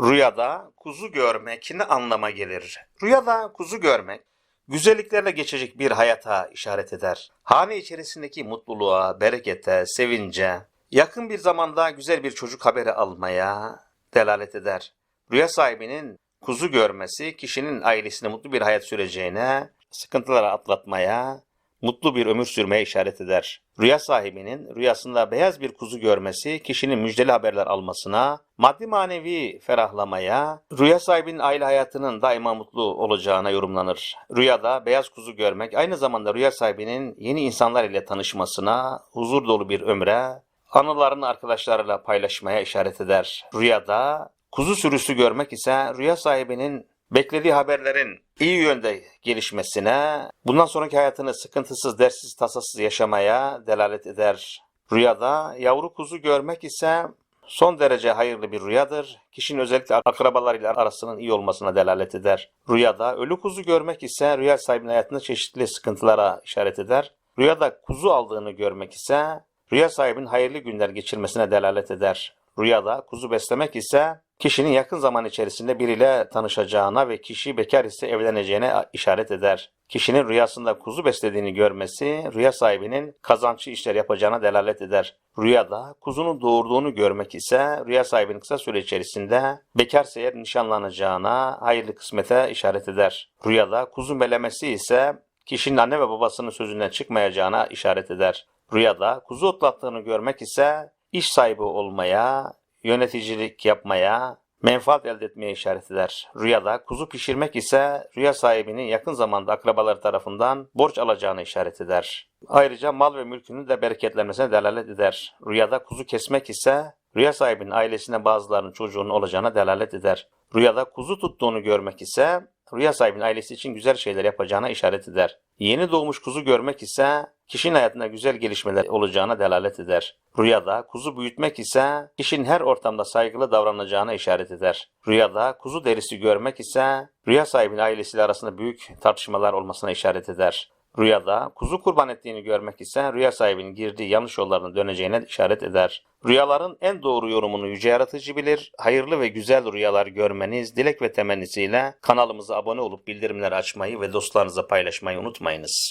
Rüyada kuzu görmek ne anlama gelir? Rüyada kuzu görmek, güzelliklerle geçecek bir hayata işaret eder. Hane içerisindeki mutluluğa, berekete, sevince, yakın bir zamanda güzel bir çocuk haberi almaya delalet eder. Rüya sahibinin kuzu görmesi kişinin ailesine mutlu bir hayat süreceğine, sıkıntıları atlatmaya, mutlu bir ömür sürmeye işaret eder. Rüya sahibinin rüyasında beyaz bir kuzu görmesi kişinin müjdeli haberler almasına, maddi manevi ferahlamaya, rüya sahibinin aile hayatının daima mutlu olacağına yorumlanır. Rüyada beyaz kuzu görmek aynı zamanda rüya sahibinin yeni insanlar ile tanışmasına, huzur dolu bir ömre, anılarını arkadaşlarıyla paylaşmaya işaret eder. Rüyada kuzu sürüsü görmek ise rüya sahibinin beklediği haberlerin iyi yönde gelişmesine, bundan sonraki hayatını sıkıntısız, dersiz, tasasız yaşamaya delalet eder. Rüyada yavru kuzu görmek ise son derece hayırlı bir rüyadır. Kişinin özellikle akrabalarıyla arasının iyi olmasına delalet eder. Rüyada ölü kuzu görmek ise rüya sahibinin hayatında çeşitli sıkıntılara işaret eder. Rüyada kuzu aldığını görmek ise rüya sahibinin hayırlı günler geçirmesine delalet eder. Rüyada kuzu beslemek ise kişinin yakın zaman içerisinde biriyle tanışacağına ve kişi bekar ise evleneceğine işaret eder. Kişinin rüyasında kuzu beslediğini görmesi, rüya sahibinin kazançlı işler yapacağına delalet eder. Rüyada kuzunun doğurduğunu görmek ise rüya sahibinin kısa süre içerisinde bekarsa eğer nişanlanacağına, hayırlı kısmete işaret eder. Rüyada kuzu melemesi ise kişinin anne ve babasının sözünden çıkmayacağına işaret eder. Rüyada kuzu otlattığını görmek ise iş sahibi olmaya, yöneticilik yapmaya, menfaat elde etmeye işaret eder. Rüyada kuzu pişirmek ise rüya sahibinin yakın zamanda akrabaları tarafından borç alacağını işaret eder. Ayrıca mal ve mülkünün de bereketlenmesine delalet eder. Rüyada kuzu kesmek ise rüya sahibinin ailesine bazılarının çocuğunun olacağına delalet eder. Rüyada kuzu tuttuğunu görmek ise rüya sahibinin ailesi için güzel şeyler yapacağına işaret eder. Yeni doğmuş kuzu görmek ise kişinin hayatında güzel gelişmeler olacağına delalet eder. Rüyada kuzu büyütmek ise kişinin her ortamda saygılı davranacağına işaret eder. Rüyada kuzu derisi görmek ise rüya sahibinin ailesiyle arasında büyük tartışmalar olmasına işaret eder. Rüyada kuzu kurban ettiğini görmek ise rüya sahibinin girdiği yanlış yollarına döneceğine işaret eder. Rüyaların en doğru yorumunu yüce yaratıcı bilir. Hayırlı ve güzel rüyalar görmeniz dilek ve temennisiyle kanalımıza abone olup bildirimleri açmayı ve dostlarınıza paylaşmayı unutmayınız.